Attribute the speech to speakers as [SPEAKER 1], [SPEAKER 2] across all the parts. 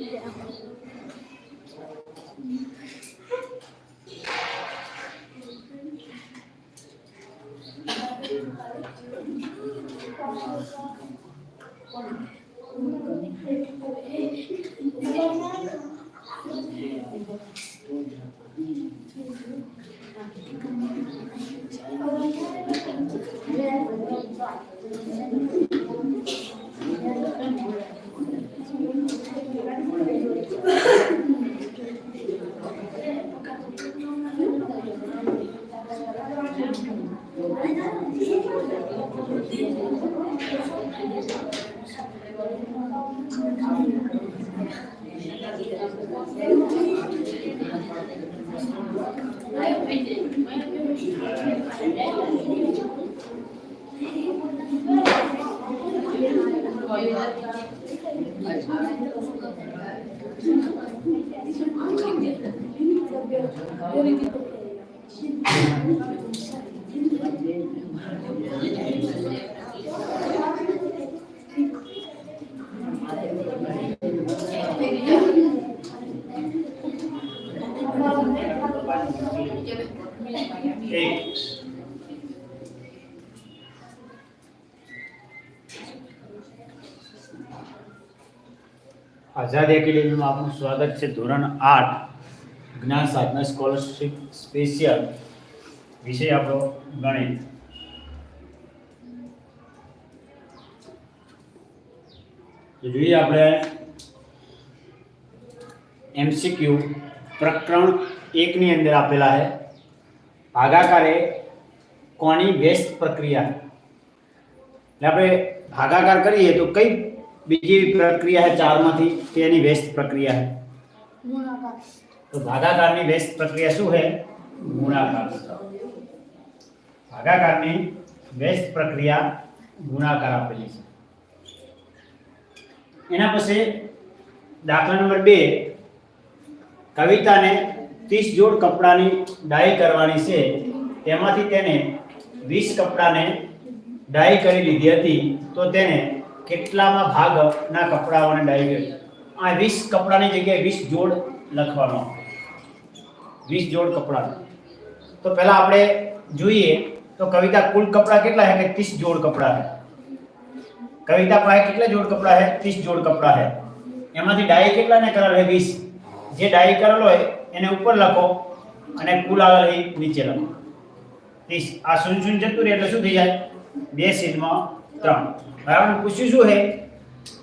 [SPEAKER 1] 一点 એક આઝાદ એકેડેમીમાં આપનું સ્વાગત છે. ધોરણ આઠ જ્ઞાન સાધના સ્કોલરશિપ સ્પેશિયલ વિષય આપણો ગણિત. તો જોઈએ આપણે એમસીક્યુ પ્રકરણ એકની અંદર આપેલા છે ભાગાકાર એ કોની વ્યસ્ત પ્રક્રિયા એટલે આપણે ભાગાકાર કરીએ તો કઈ બીજી પ્રક્રિયા છે ચારમાંથી તેની વ્યસ્ત પ્રક્રિયા છે તો ભાગાકારની વ્યસ્ત પ્રક્રિયા શું છે ગુણાકાર ભાગાકારની વ્યસ્ત પ્રક્રિયા ગુણાકાર આપેલી છે એના પછી દાખલા નંબર બે, કવિતાને ત્રીસ જોડ કપડાની ડાય કરવાની છે. તેમાંથી તેને વીસ કપડાને ડાય કરી લીધી હતી. તો તેને કેટલામાં ભાગના કપડાઓને ડાય કરી આ વીસ કપડાની જગ્યાએ વીસ જોડ લખવાનો. વીસ જોડ કપડા. તો પહેલા આપણે જોઈએ તો કવિતા કુલ કપડા કેટલા છે? કે ત્રીસ જોડ કપડા છે? કવિતા પાસે કેટલા જોડ કપડા છે? ત્રીસ જોડ કપડા છે. એમાંથી ડાય કેટલા ને કરેલ છે? વીસ. જે ડાય કરેલો હોય એને ઉપર લખો અને કુલ આવેલ નીચે લખો. ત્રીસ. આ શૂન્ય શૂન્ય જતું રહે એટલે શું થઈ જાય? બે છેદમાં ત્રણ. બરાબર? પૂછ્યું શું છે?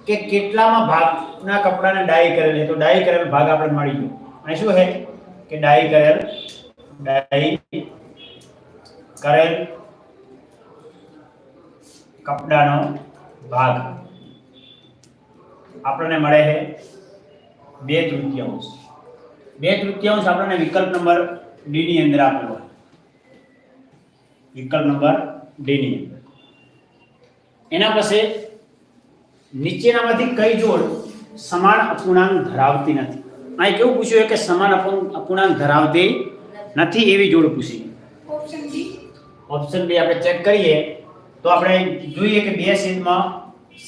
[SPEAKER 1] કે કેટલામાં ભાગના કપડાને ડાય કરેલ છે? તો ડાય કરેલ ભાગ આપણે મળી ગયો. અને શું છે? કે ડાય કરેલ ડાય કરેલ કપડાનો ભાગ આપણને મળે છે બે તૃતીયાંશ. બે તૃતીયાંશ આપણને વિકલ્પ નંબર ડી ની અંદર આપેલો હોય વિકલ્પ નંબર ડી ની અંદર. એના પછી નીચેનામાંથી કઈ જોડ સમાન અપૂર્ણાંક ધરાવતી નથી. અહીં કેવું પૂછ્યું છે કે સમાન અપૂર્ણ- અપૂર્ણાંક ધરાવતી નથી એવી જોડ પૂછી.
[SPEAKER 2] ઓપ્શન ડી
[SPEAKER 1] ઓપ્શન બી આપણે ચેક કરીએ. તો આપણે જોઈએ કે બે છેદમાં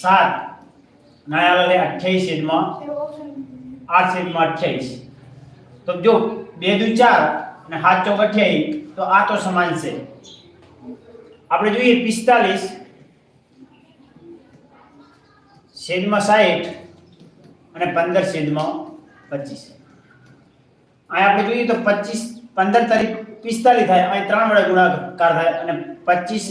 [SPEAKER 1] સાત નાયાલાલે અઠ્યાવીસ છેદમાં આઠ છેદમાં અઠ્યાવીસ. તો જો બે દુ ચાર અને સાત ચોક અઠ્યાવીસ, તો આ તો સમાન છે. આપણે જોઈએ પિસ્તાલીસ, છેદમાં સાઠ અને પંદર છેદમાં પચીસ. અહીં આપણે જોઈએ તો પચીસ, પંદર તારીખ પિસ્તાલીસ થાય, અહીં ત્રણ વડે ગુણાકાર થાય અને પચીસ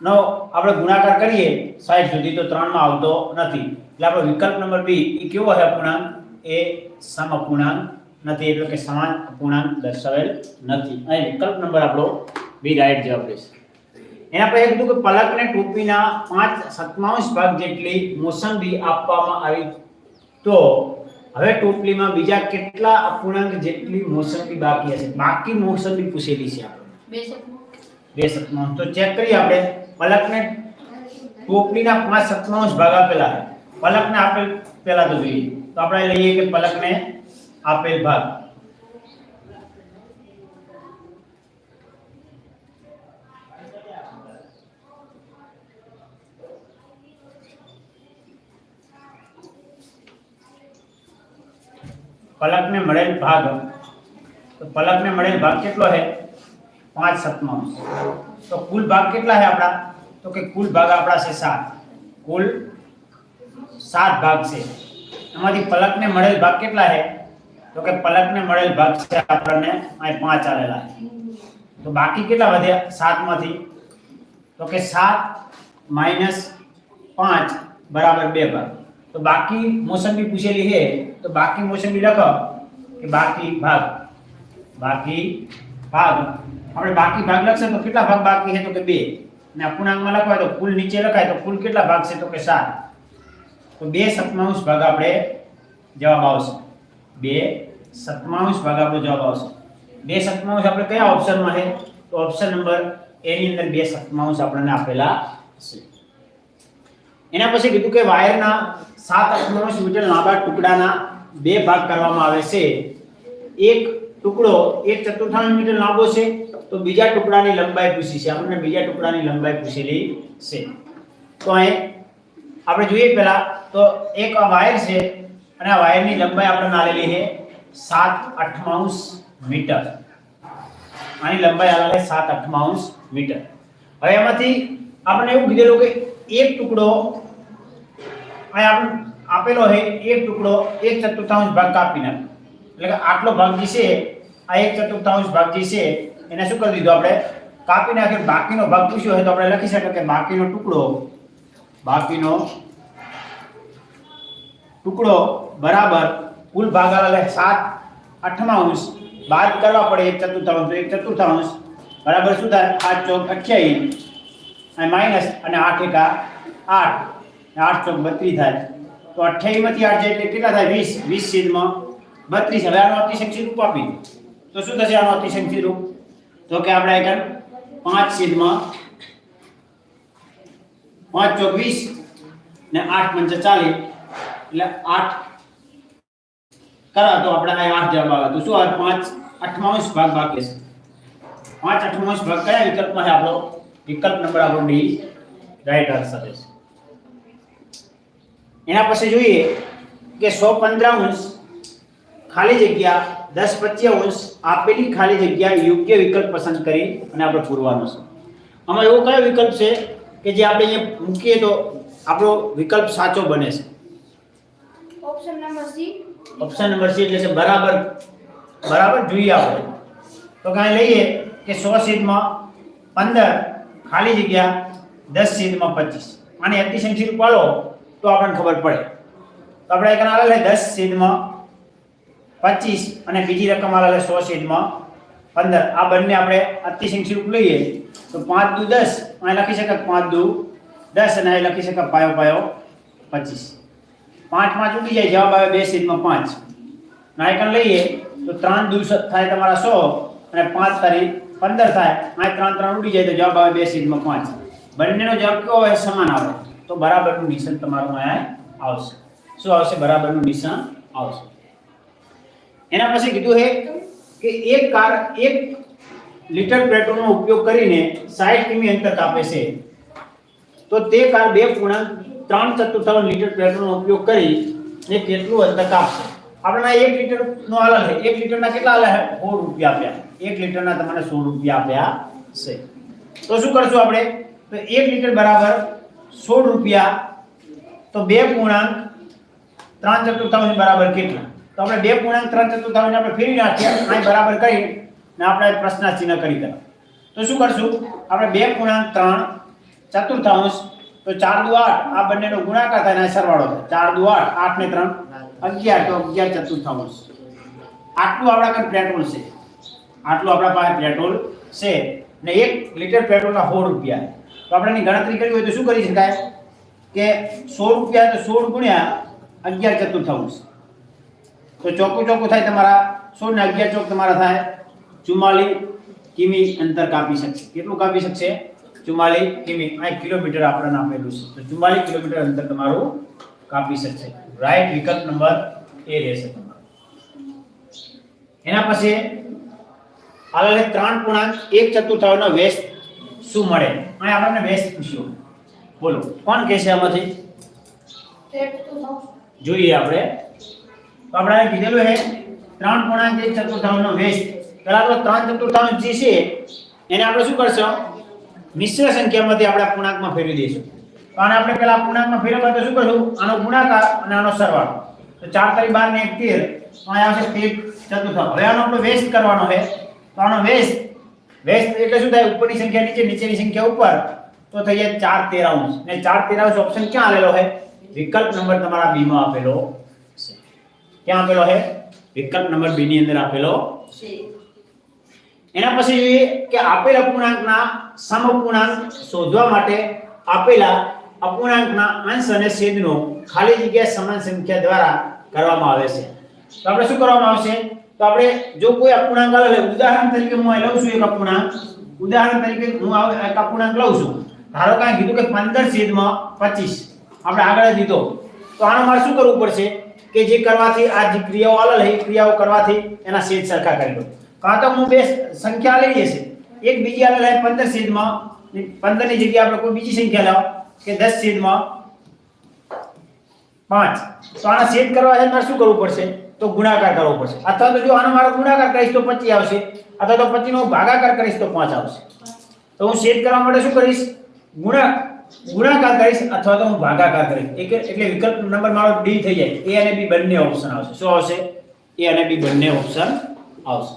[SPEAKER 1] નો આપણે ગુણાકાર કરીએ સાઈઠ સુધી તો ત્રણમાં આવતો નથી. એટલે આપણો વિકલ્પ નંબર બી એ કેવો છે અપૂર્ણાંક? એ સમ અપૂર્ણાંક નથી એટલે કે સમાન અપૂર્ણાંક દર્શાવેલ નથી. અહીં વિકલ્પ નંબર આપણો બી રાઈટ જવાબ રહેશે. એના પછી કીધું કે પલકને ટોપીના પાંચ સત્તાવંશ ભાગ જેટલી મોસંબી આપવામાં આવી. તો હવે ટોપલીમાં બીજા કેટલા અપૂર્ણાંક જેટલી મોસંબી બાકી હશે? બાકી મોસંબી પૂછેલી છે આપણે
[SPEAKER 2] બે સેકન્ડ
[SPEAKER 1] તો ચેક કરીએ આપણે. પલકને ટોપલીના પાંચ સત્તાવંશ ભાગ આપેલા છે પલકને આપેલ પહેલા તો જોઈએ તો આપણે લઈએ કે પલકને આપેલ ભાગ પલકને મળેલ ભાગ તો પલકને મળેલ ભાગ કેટલો છે પાંચ સપ્તમાંશ તો કુલ ભાગ કેટલા છે આપણા? તો કે કુલ ભાગ આપણા છે સાત. કુલ સાત ભાગ છે. એમાંથી પલકને મળેલ ભાગ કેટલા છે? તો કે પલકને મળેલ ભાગ છે આપણને અહીં પાંચ આલેલા છે. તો બાકી કેટલા વધ્યા સાતમાંથી. તો કે સાત માઇનસ પાંચ બરાબર બે ભાગ. તો બાકી મોસંબી પૂછેલી છે. તો બાકી મોસંબી લખો કે બાકી ભાગ. બાકી ભાગ. આપણે બાકી ભાગ લખશે તો કેટલા ભાગ બાકી છે? તો કે બે. અને અપૂર્ણાંકમાં લખવાય તો કુલ નીચે લખાય તો કુલ કેટલા ભાગ છે? તો કે સાત. તો બે સપ્તમાંશ ભાગ આપણે જવાબ આવશે. બે સપ્તમાંશ ભાગ આપણો જવાબ આવશે. બે સપ્તમાંશ આપણે કયા ઓપ્શનમાં છે? તો ઓપ્શન નંબર એ ની અંદર બે સપ્તમાંશ આપણને આપેલા છે. એના પછી કીધું કે વાયરના સાત અક્ષમાંશ મીટર લાંબા ટુકડાના બે ભાગ કરવામાં આવે છે. એક ટુકડો, એક ચતુર્થાંશ મીટર લાંબો છે, તો બીજા ટુકડાની લંબાઈ પૂછી છે. આપણને બીજા ટુકડાની લંબાઈ પૂછેલી છે. તો અહીં આપણે જોઈએ પહેલા, તો એક આ વાયર છે અને આ વાયરની લંબાઈ આપણને આલેલી છે સાત અઠમાઉસ મીટર. આની લંબાઈ આવેલી સાત અઠમાઉસ મીટર. હવે એમાંથી આપણને એવું કીધેલું કે એક ટુકડો અહીં આપણે આપેલો છે, એક ટુકડો એક ચતુર્થાંશ ભાગ કાપી નાખ એટલે કે આટલો ભાગ જે છે આ એક ચતુર્થાંશ ભાગ જે છે. એને શું કરી દીધું આપણે? કાપી નાખે બાકીનો ભાગ પૂછ્યો હોય તો આપણે લખી શકીએ કે બાકીનો ટુકડો બાકીનો ટુકડો બરાબર કુલ ભાગ આલે સાત અઠમાંશ બાદ કરવા પડે એક ચતુર્થાંશ તો એક ચતુર્થાંશ. બરાબર શું થાય? આઠ ચોક અઠ્યાવીસ. અને માઇનસ અને આઠ એકા આઠ. આઠ ચોક બત્રીસ થાય. તો અઠ્યાવીસમાંથી આઠ જાય એટલે કેટલા થાય? વીસ. વીસ છેદમાં બત્રીસ. હવે આનો અતિશંક્ષી રૂપ આપી તો શું થશે આનો અતિશંક્ષી રૂપ તો કે આપણે આગળ પાંચ છેદમાં પાંચ ચોક વીસ ને આઠ પંચ ચાલીસ, એટલે આઠ કરા, તો આપણે આ આઠ જવાબ આવે. તો શું આવે? પાંચ અઠમાંશ ભાગ બાકી છે પાંચ અઠમાંશ ભાગ કયા વિકલ્પમાં છે આપણો? વિકલ્પ નંબર આપણો ડી રાઈટ આન્સર છે. એના પછી જોઈએ કે સો પંદરાંશ ખાલી જગ્યા દસ પચીસ આપેલી ખાલી જગ્યા યોગ્ય વિકલ્પ પસંદ કરી અને આપણે પૂરવાનો છે. આમાં એવો કયો વિકલ્પ છે કે જે આપણે અહીંયા મૂકીએ તો આપણો વિકલ્પ સાચો બને છે?
[SPEAKER 2] Option number C
[SPEAKER 1] option number C એટલે છે બરાબર બરાબર જોઈએ આપણે. તો કાંઈ લઈએ કે સો સીટમાં પંદર ખાલી જગ્યા દસ સીટમાં પચીસ. આની અતિશંક્ષી પાડો તો આપણને ખબર પડે. તો આપણે એક છે દસ સીટમાં પચીસ અને બીજી રકમ છે સો સીટમાં પંદર. આ બંને આપણે અતિશંક્ષી રૂપ લઈએ. તો પાંચ દુ દસ અહીં લખી શકાય પાંચ દુ દસ, અને અહીં લખી શકાય પાયો પાયો પચીસ. પાંચ પાંચ ઉડી જાય, જવાબ આવે બે સીટમાં પાંચ. નાયકન લઈએ, તો ત્રણ દિવસ થાય તમારા સો, અને પાંચ તારીખ પંદર થાય. આ ત્રણ ત્રણ ઉડી જાય, તો જવાબ આવે બે સીટમાં પાંચ. બંનેનો જવાબ કયો હોય? સમાન આવે. તો બરાબરનું નિશાન તમારું અહીંયા આવશે. શું આવશે? બરાબરનું નિશાન આવશે. એના પછી કીધું છે કે એક કાર, એક લીટર પેટ્રોલનો ઉપયોગ કરીને 60 કિમી અંતર કાપે છે. તો તે કાર બે પૂર્ણાંક ત્રણ ચતુર્થાંશ લીટર પેટ્રોલનો ઉપયોગ કરી એ કેટલું અંતર કાપશે. આપણે એક લીટર નો આલે છે. એક લીટરના કેટલા આલે છે સોળ રૂપિયા આપ્યા. એક લીટરના તમને સોળ રૂપિયા આપ્યા છે. તો શું કરશું આપણે? તો એક લીટર બરાબર સોળ રૂપિયા. તો બે પૂર્ણાંક ત્રણ ચતુર્થાંશ બરાબર કેટલા? તો આપણે બે પૂર્ણાંક ત્રણ ચતુર્થાંશ આપણે ફેરવી નાખીએ અહીં બરાબર કરી ને આપણે પ્રશ્ન ચિહ્ન કરી દઉં તો શું કરશું? આપણે બે પૂર્ણાંક ત્રણ ચતુર્થાંશ, તો ચાર દુ આઠ, આ બંનેનો ગુણાકાર થાય અને સરવાળો થાય. ચાર દુ આઠ આઠ ને ત્રણ, અગિયાર, તો અગિયાર ચતુર્થાંશ. આટલું આપણા કઈ પેટ્રોલ છે. આટલું આપણા પાસે પેટ્રોલ છે. ને એક લીટર પેટ્રોલના સો રૂપિયા. તો આપણે એની ગણતરી કરવી હોય તો શું કરી શકાય? કે સો રૂપિયા તો સોળ ગુણ્યા અગિયાર ચતુર્થાંશ. તો ચોખ્ખું ચોખ્ખું થાય તમારા સોળ ને અગિયાર ચોક તમારા થાય ચુમ્માલીસ કિમી અંતર કાપી શકશે કેટલું કાપી શકશે ચુમ્માલીસ કિમી આ કિલોમીટર આપણને આપેલું છે તો ચુમ્માલીસ કિલોમીટર અંતર તમારું કાપી શકશે રાઈટ વિકલ્પ નંબર એ રહેશે તમારો એના પછી આગળ ત્રણ પૂર્ણાંક એક ચતુર્થાંશનો વ્યસ્ત શું મળે અહીં આપણને વ્યસ્ત પૂછ્યો બોલો કોણ કહેશે આમાંથી
[SPEAKER 2] ટેટ ટુ થાઉઝન્ડ
[SPEAKER 1] જોઈએ આપણે તો આપણે કીધેલું છે, ત્રણ પૂર્ણાંક એક ચતુર્થાંશનો વેસ્ટ પહેલા આપણો ત્રણ ચતુર્થાંશ જે છે, એને આપણે શું કરશું? મિશ્ર સંખ્યામાંથી આપણે પૂર્ણાંકમાં ફેરવી દઈશું. તો આને આપણે પહેલા પૂર્ણાંકમાં ફેરવવા તો શું કરશું? આનો ગુણાકાર અને આનો સરવાળો. તો ચાર તારી બાર ને એક તેર તો અહીંયા આવશે તેર ચતુર્થાંશ. હવે આનો આપણે વેસ્ટ કરવાનો છે. તો આનો વેસ્ટ વેસ્ટ એટલે શું થાય? ઉપરની સંખ્યા નીચે, નીચેની સંખ્યા ઉપર. તો થઈ જાય ચાર તેરાઉન્સ ને ચાર તેરાઉન્સ ઓપ્શન ક્યાં આવેલો છે? વિકલ્પ નંબર તમારા બીમાં આપેલો. ક્યાં આપેલો છે? વિકલ્પ નંબર બી ની અંદર આપેલો એના પછી જોઈએ કે આપેલ અપૂર્ણાંકના સમઅપૂર્ણાંક શોધવા માટે આપેલા અપૂર્ણાંકના અંશ અને છેદનો ખાલી જગ્યા સમાન સંખ્યા દ્વારા કરવામાં આવે છે. તો આપણે શું કરવામાં આવશે? તો આપણે જો કોઈ અપૂર્ણાંક આવે ઉદાહરણ તરીકે હું લઉં છું એક અપૂર્ણાંક. ઉદાહરણ તરીકે હું આ એક અપૂર્ણાંક લઉં છું. ધારો કે કીધું કે 15 છેદમાં 25 આપણે આગળ દીધો. તો આનો મારે શું કરવું પડશે? કે જે કરવાથી આ જે ક્રિયાઓ અલગ એ ક્રિયાઓ કરવાથી એના સેજ સરખા કરી દો. કાં તો હું બે સંખ્યા લઈ લેશે. એક બીજી આલલ હે 15 છેદમાં 15 ની જગ્યાએ આપણે કોઈ બીજી સંખ્યા લાવો, કે 10 છેદમાં 5 તો આના સેજ કરવા છે, મારે શું કરવું પડશે? તો ગુણાકાર કરવો પડશે. અથવા તો જો આનો મારો ગુણાકાર કરીશ તો 25 આવશે. અથવા તો 25 નો ભાગાકાર કરીશ તો 5 આવશે. તો હું સેજ કરવા માટે શું કરીશ? ગુણા ગુણાકાર કરીશ અથવા તો હું ભાગાકાર કરીશ. એટલે વિકલ્પ નંબર મારો ડી થઈ જાય. એ અને બી બંને ઓપ્શન આવશે. શું આવશે? એ અને બી બંને ઓપ્શન આવશે.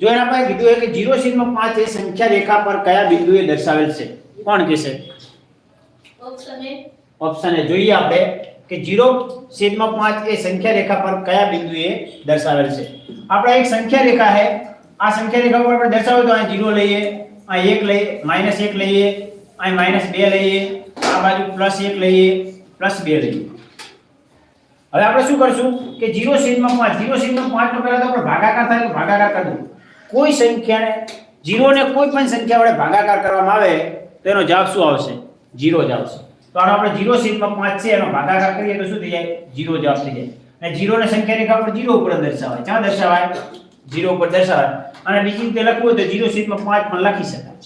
[SPEAKER 1] જો એના પાસે કીધું હોય કે 0 છેદમાં 5 એ સંખ્યા રેખા પર કયા બિંદુએ દર્શાવેલ છે? કોણ કહેશે? ઓપ્શન એ જોઈએ આપણે કે 0 છેદમાં 5 એ સંખ્યા રેખા પર કયા બિંદુએ દર્શાવેલ છે? આપણે એક સંખ્યા રેખા છે. આ સંખ્યા રેખા પર આપણે દર્શાવ્યું તો અહીં 0 લઈએ. 1 લઈએ માઇનસ એક લઈએ, અહીં માઇનસ બે લઈએ, આ બાજુ પ્લસ એક લઈએ પ્લસ બે લઈએ. હવે આપણે શું કરશું કે 0 છેદમાં 5 0 છેદમાં 5 નો પહેલા તો આપણે ભાગાકાર થાય તો ભાગાકાર કરી દઉં. કોઈ સંખ્યાને જીરોને કોઈ પણ સંખ્યા વડે ભાગાકાર કરવામાં આવે, તો એનો જવાબ શું આવશે? જીરો જ આવશે. તો આનો આપણે જીરો સીનમાં પાંચ છે, એનો ભાગાકાર કરીએ તો શું થઈ જાય? જીરો જવાબ થઈ જાય. અને 0 ને સંખ્યા રેખા પર 0 ઉપર દર્શાવાય. ક્યાં દર્શાવાય? 0 ઉપર દર્શાવાય અને બીજી રીતે લખવું હોય તો જીરો સીટમાં પાંચ પણ લખી શકાય.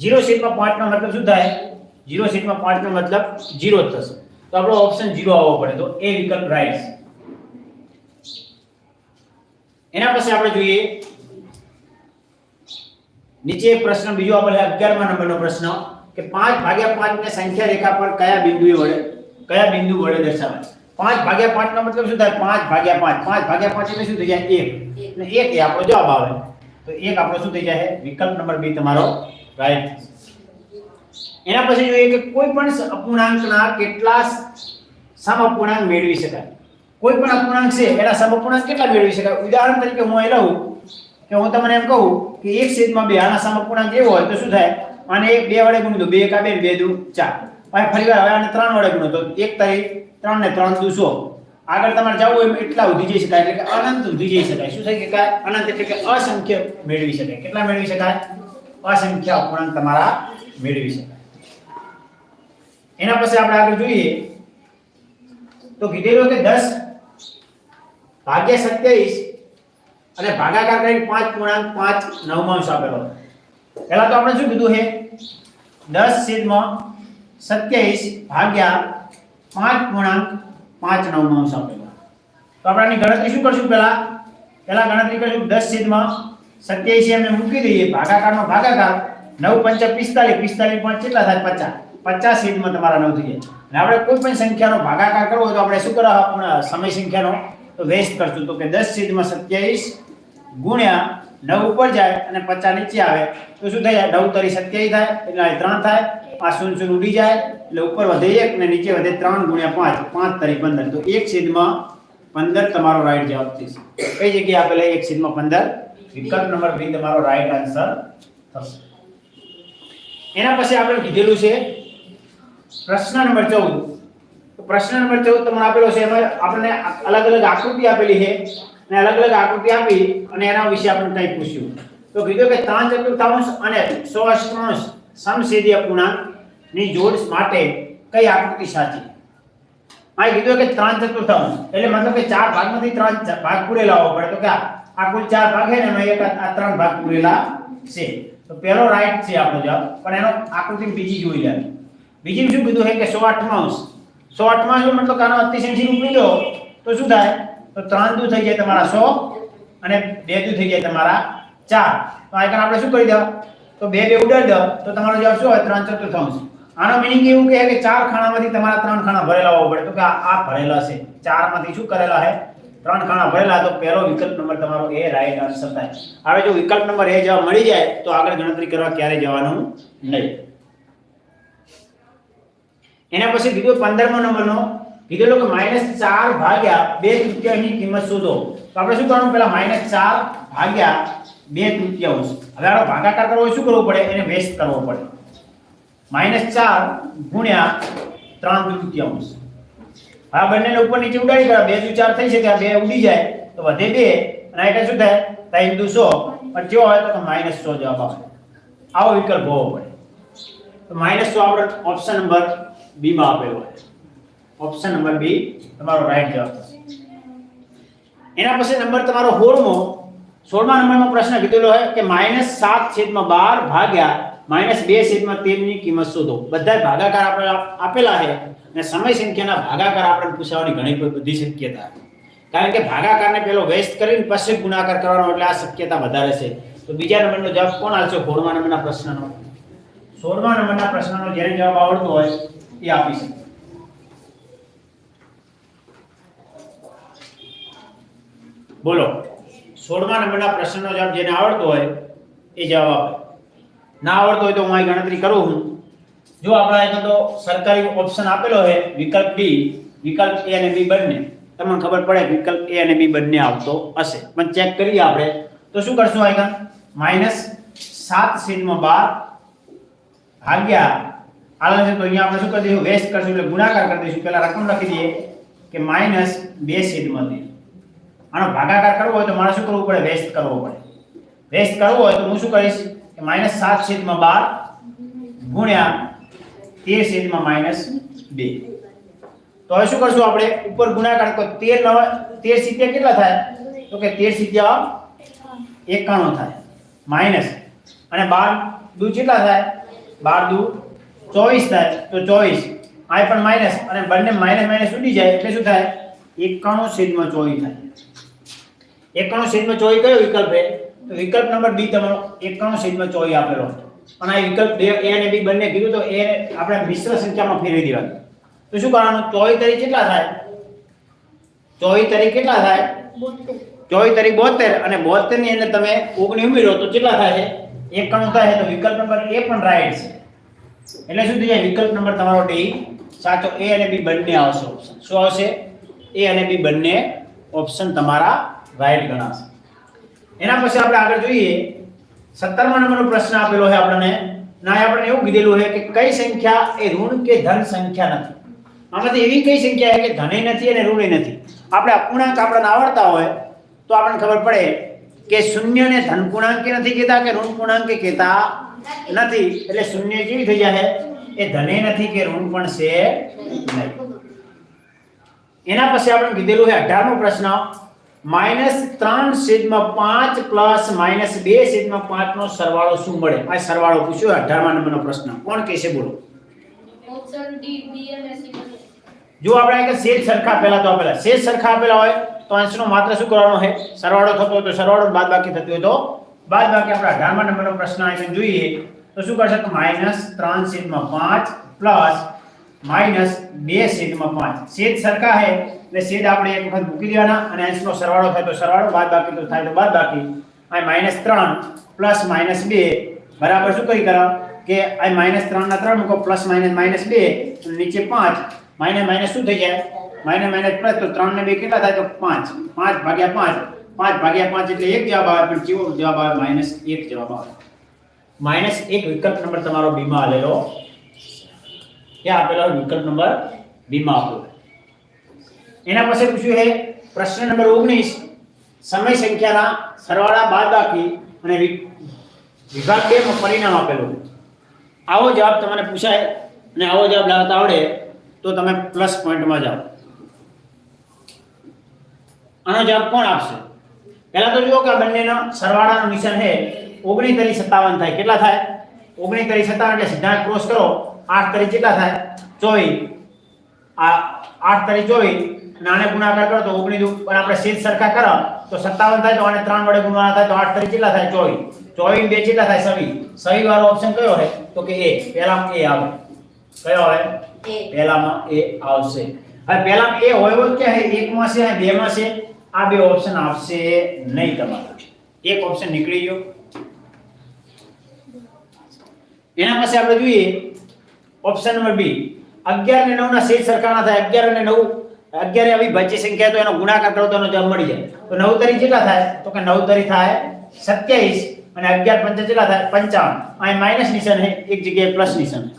[SPEAKER 1] ઝીરો સીટમાં પાંચનો મતલબ શું થાય? 0 છેદમાં 5 નો મતલબ ઝીરો જ થશે. તો આપણો ઓપ્શન ઝીરો આવવો પડે. તો એ વિકલ્પ રાઈટ એના પછી આપણે જોઈએ. નીચે એક પ્રશ્ન, બીજો આપણે 11મા નંબરનો પ્રશ્ન કે પાંચ ભાગ્યા પાંચ ને સંખ્યા રેખા પર કયા બિંદુએ વડે કયા બિંદુ વડે દર્શાવાય? 5 ભાગ્યા પાંચ નો મતલબ શું થાય? પાંચ ભાગ્યા 5 5 ભાગ્યા પાંચ એટલે શું થઈ જાય? 1 અને 1 એ આપણો જવાબ આવે. તો એક આપણો શું થઈ જાય? વિકલ્પ નંબર બી તમારો રાઈટ એના પછી જોઈએ કે કોઈ પણ અપૂર્ણાંકના કેટલા સમઅપૂર્ણાંક મેળવી શકાય. કોઈ પણ અપૂર્ણાંક છે, એના સમઅપૂર્ણાંક કેટલા મેળવી શકાય? ઉદાહરણ તરીકે હું અહીં લઉં કે હું તમને એમ કહું કે એક છેદમાં બે. આના સમઅપૂર્ણાંક એવો હોય તો શું થાય? અને એક બે વડે ગુણી દો. બે એકા બે બે દુ ચાર. પછી ફરી વાર હવે આને ત્રણ વડે ગુણો. તો એક તારીખ ત્રણ ને ત્રણ દુ સો આગળ તમારે જવું હોય એટલા સુધી જઈ શકાય. એટલે કે અનંત સુધી જઈ શકાય. શું થઈ શકાય અનંત એટલે કે અસંખ્ય મેળવી શકાય. કેટલા મેળવી શકાય? અસંખ્ય અપૂર્ણાંક તમારા મેળવી શકાય. એના પછી આપણે આગળ જોઈએ. તો કીધેલું કે 10 ભાગ્યા 27 અને ભાગાકાર કરીને પાંચ પૂર્ણાંક, પાંચ નવમાંશ આપેલો. પહેલા તો આપણે શું કીધું છે દસ છેદમાં 27 ભાગ્યા પાંચ પૂર્ણાંક પાંચ નવમાંશ આપેલા તો આપણે આની ગણતરી શું કરશું પહેલા? પહેલા ગણતરી કરશું દસ છેદમાં 27 એમને મૂકી દઈએ. ભાગાકારમાં ભાગાકાર નવ પંચા 45 45 પાંચ કેટલા થાય? 50 50 છેદમાં તમારા નવ થઈ જાય. અને આપણે કોઈ પણ સંખ્યાનો ભાગાકાર કરવો હોય તો આપણે શું કરવા સમય સંખ્યાનો તો વેસ્ટ કરશું. તો કે દસ છેદમાં 27 ગુણ્યા 9 ઉપર જાય અને 50 નીચે આવે, તો શું થાય? નવ તરી 27 થાય, એટલે ત્રણ 3 થાય. આ શૂન્ય શૂન્ય ઉડી જાય, એટલે ઉપર વધે એક ને નીચે વધે ત્રણ ગુણ્યા 5 5 તરી 15 તો એક છેદમાં 15 તમારો રાઈટ જવાબ થશે. કઈ જગ્યાએ આપેલા એક છેદમાં 15 વિકલ્પ નંબર બી તમારો રાઈટ આન્સર થશે. એના પછી આપણે કીધેલું છે પ્રશ્ન નંબર 14 તો પ્રશ્ન નંબર ચૌદ તમને આપેલો છે એમાં આપણને અલગ અલગ આકૃતિ આપેલી છે. અને અલગ અલગ આકૃતિ આપી અને એના વિશે આપણે કંઈ પૂછ્યું. તો કીધું કે ત્રણ ચતુર્થાંશ અને સો અષ્ટાંશ સમછેદી પૂર્ણાંકની જોડ માટે કઈ આકૃતિ સાચી? આ કીધું કે ત્રણ ચતુર્થાંશ. એટલે મતલબ કે ચાર ભાગમાંથી ત્રણ ભાગ પૂરેલા હોવા પડે. તો કે આ કુલ ચાર ભાગ છે ને, એમાં એક આ ત્રણ ભાગ પૂરેલા છે. તો પહેલો રાઈટ છે આપણો જવાબ. પણ એનો આકૃતિ બીજી જોઈ લેવી બીજી શું કીધું છે કે સો અઠમાંશ સો અઠમાંશ મતલબ કે આનો અતિશય રૂપ લીધો. તો શું થાય? તો ત્રણ દુ થઈ જાય તમારા સો અને બે દુ થઈ જાય તમારા ચાર. તો આયકન આપણે શું કરી દેવા તો બે બે ઉડાડી દો તો તમારો જવાબ શું હોય? ત્રણ ચતુર્થાંશ. આનો મિનિંગ એવું કહે કે ચાર ખાનામાંથી તમારા ત્રણ ખાના ભરેલા હોવા પડે. તો કે આ ભરેલા છે. ચારમાંથી શું કરેલા છે ત્રણ ખાના ભરેલા. તો પહેલો વિકલ્પ નંબર તમારો એ રાઈટ આન્સર થાય. હવે જો વિકલ્પ નંબર એ જવાબ મળી જાય, તો આગળ ગણતરી કરવા ક્યારે જવાનું નહીં. એના પછી કીધું પંદરમો નંબરનો કીધેલો કે માઇનસ ચાર ભાગ્યા બે તૃતીયાંશની કિંમત શોધો. તો આપણે શું કરવાનું? પેલા માઇનસ ચાર ભાગ્યા બે તૃતીયાંશ. હવે આનો ભાગાકાર કરવો શું કરવું પડે? એને વેસ્ટ કરવો પડે. માઇનસ ચાર ગુણ્યા ત્રણ તૃતીયાંશ. આ બંનેને ઉપર નીચે ઉડાડી ગયા બે દુ ચાર થઈ શકે, આ બે ઉડી જાય, તો વધે બે. અને આ એટલે શું થાય? ત્રણ દુ સો. પણ જો હોય તો માઇનસ સો જવાબ આવે. આવો વિકલ્પ હોવો પડે. તો માઇનસ સો આપણે ઓપ્શન નંબર બી માં આપેલો હોય. ઓપ્શન નંબર બી તમારો રાઈટ જવાબ એના પછી નંબર તમારો 16મો 16મા નંબરનો પ્રશ્ન કીધેલો હોય કે માઇનસ સાત છેદમાં બાર ભાગ્યા માઇનસ બે છેદમાં તેરની કિંમત શોધો. બધા ભાગાકાર આપણે આપેલા છે અને સમય સંખ્યાના ભાગાકાર આપણે પૂછવાની ઘણી બધી શક્યતા કારણ કે ભાગાકારને પેલો વેસ્ટ કરીને પછી ગુણાકાર કરવાનો એટલે આ શક્યતા વધારે છે. તો બીજા નંબરનો જવાબ કોણ આવશે 16મા નંબરના પ્રશ્નનો. 16મા નંબરના પ્રશ્નનો જેને જવાબ આવડતો હોય એ આપી શકે. બોલો 16મા નંબરના પ્રશ્નનો જવાબ જેને આવડતો હોય એ જવાબ આપે. ના આવડતો હોય તો હું અહીં ગણતરી કરું હું જો આપણે અહીં તો સરકારી ઓપ્શન આપેલો છે, વિકલ્પ બી વિકલ્પ એ અને બી બંને. તમને ખબર પડે વિકલ્પ એ અને બી બંને આવતો હશે. પણ ચેક કરીએ આપણે. તો શું કરશું અહીં માઇનસ સાત સીટમાં બાર ભાગ્યા, હાલ છે તો અહીંયા આપણે શું કરી દઈશું? વેસ્ટ કરશું એટલે ગુણાકાર કરી દઈશું. પહેલા રકમ લખી દઈએ કે માઇનસ બે તેર આનો ભાગાકાર કરવો હોય તો મારે શું કરવું પડે? વેસ્ટ કરવો પડે. વેસ્ટ કરવો હોય તો હું શું કરીશ? કે માઇનસ સાત છેદમાં બાર ગુણ્યા તેર છેદમાં માઇનસ બે. તો હવે શું કરશું આપણે? ઉપર ગુણાકાર તો તેર નવ તેર સિત્યા કેટલા થાય? તો કે તેર સિત્યા એકાણું થાય. માઇનસ અને બાર દુ કેટલા થાય? બાર દુ ચોવીસ થાય. તો ચોવીસ. આ પણ માઇનસ અને બંને માઇનસ માઇનસ ઉડી જાય એટલે શું થાય? એકાણું છેદમાં ચોવીસ થાય. એકાણું છેદમાં ચોઈ કયો વિકલ્પ છે? વિકલ્પ નંબર બી તમારો એકાણું છેદમાં ચોઈ આપેલો. અને આ વિકલ્પ એ અને બી બંને કીધું તો એ આપણે મિશ્ર સંખ્યામાં ફેરવી દેવાનું. તો શું કરવાનું? ચોવીસ તરી કેટલા થાય? ચોવીસ તરી કેટલા થાય? ચોવીસ તરી બોતેર. અને બોતેરની અંદર તમે ઓગણી ઉમેરો તો કેટલા થાય છે? એકાણું થાય તો વિકલ્પ નંબર એ પણ રાઈટ છે. એટલે શું થઈ જાય? વિકલ્પ નંબર તમારો ડી સાચો. એ અને બી બંને આવશે ઓપ્શન શું આવશે? એ અને બી બંને ઓપ્શન તમારા રાઈટ ગણાશે એના પછી આપણે આગળ જોઈએ, સત્તરમા નંબરનો પ્રશ્ન આપેલો છે આપણને. ના આપણને એવું કીધેલું છે કે કઈ સંખ્યા એ ઋણ કે ધન સંખ્યા નથી. આમાંથી એવી કઈ સંખ્યા છે કે ધને નથી અને ઋણે નથી. આપણે અપૂર્ણાંક આપણને આવડતા હોય, તો આપણને ખબર પડે કે શૂન્યને ધન પૂર્ણાંકે નથી કહેતા કે ઋણ પૂર્ણાંકે કહેતા નથી. એટલે શૂન્ય કેવી થઈ જાય? એ ધને નથી કે ઋણ પણ છે નહીં. એના પછી આપણે કીધેલું છે અઢારમો પ્રશ્ન. માઇનસ ત્રણ છેદમાં પાંચ પ્લસ માઇનસ બે છેદમાં પાંચ નો સરવાળો શું મળે? આ સરવાળો પૂછ્યો અઢારમા નંબરનો પ્રશ્ન. કોણ કહેશે? બોલો. જો આપણે આગળ શેષ સરખા પહેલા તો આપેલા. શેષ સરખા આપેલા હોય તો અંશનો માત્ર શું કરવાનો છે? સરવાળો થતો હોય તો સરવાળો બાદ બાકી થતું હોય તો બાદ બાકી આપણે અઢારમા નંબરનો પ્રશ્ન આવીને જોઈએ તો શું કરશે? તો માઇનસ ત્રણ છેદમાં પાંચ પ્લસ માઇનસ બે છેદમાં પાંચ. છેદ સરખા છે, એટલે છેદ આપણે એક વખત મૂકી દેવાના અને અંશનો સરવાળો થાય તો સરવાળો, બાદ બાકી તો થાય તો બાદ બાકી. આ માઇનસ ત્રણ પ્લસ માઇનસ બે, બરાબર શું કરી કરાવ? કે આ માઇનસ ત્રણ ના ત્રણ મૂકો, પ્લસ માઇનસ માઇનસ બે, અને નીચે પાંચ. માઇનસ માઇનસ શું થઈ જાય? માઇનસ માઇનસ પ્લસ તો ત્રણ ને બે કેટલા થાય? તો પાંચ. પાંચ ભાગ્યા પાંચ. પાંચ ભાગ્યા પાંચ એટલે એક જવાબ આવે, પણ કેવો જવાબ આવે? માઇનસ એક જવાબ આવે. માઇનસ એક વિકલ્પ નંબર તમારો બીમાં આલેલો. ક્યાં આપેલો વિકલ્પ નંબર બીમાં આપેલો. એના પછી પૂછ્યું છે, પ્રશ્ન નંબર ઓગણીસ, સમય સંખ્યાના સરવાળા બાદબાકી અને વિભાગ બે પરિણામ આપેલું આવો જવાબ તમને પૂછાય અને આવો જવાબ લાવતા આવડે તો તમે પ્લસ પોઈન્ટમાં જાઓ. આનો જવાબ કોણ આપશે? પહેલા તો જુઓ કે આ બંનેનો સરવાળાનું મિશન છે ઓગણીસ તરી સત્તાવન થાય. કેટલા થાય? ઓગણીસ તરી સત્તાવન એટલે સીધા ક્રોસ કરો. આઠ તરી કેટલા થાય? ચોવીસ. આ આઠ તરી ચોવીસ નાને ગુણાકાર કરો તો ઓગણીસ પણ આપણે સીધ સરખા કરો તો સત્તાવન થાય તો આને ત્રણ વડે ગુણવાના થાય તો આઠ તરી કેટલા થાય? ચોવીસ. ચોવીસ બે કેટલા થાય? સવી સવી વાળો ઓપ્શન કયો રહે તો કે એ. પહેલામાં એ આવે. કયો આવે?
[SPEAKER 2] એ.
[SPEAKER 1] પહેલામાં એ આવશે. હવે પહેલામાં એ હોય હોય કે એકમાં છે અને બેમાં છે. આ બે ઓપ્શન આવશે નહીં તમારો એક ઓપ્શન નીકળી ગયો. એના પછી આપણે જોઈએ ઓપ્શન નંબર બી 11 ને નવ ના સેજ સરખા થાય. 11 અને 9 11 એ અવિભાજ્ય સંખ્યા તો એનો ગુણાકાર કરો તો એનો જવાબ મળી જાય. તો નવ તરી કેટલા થાય? તો કે નવ તરી થાય 27 અને 11 પંચા કેટલા થાય? 55 અહીં માઇનસ નિશાન છે. એક જગ્યાએ પ્લસ નિશાન છે.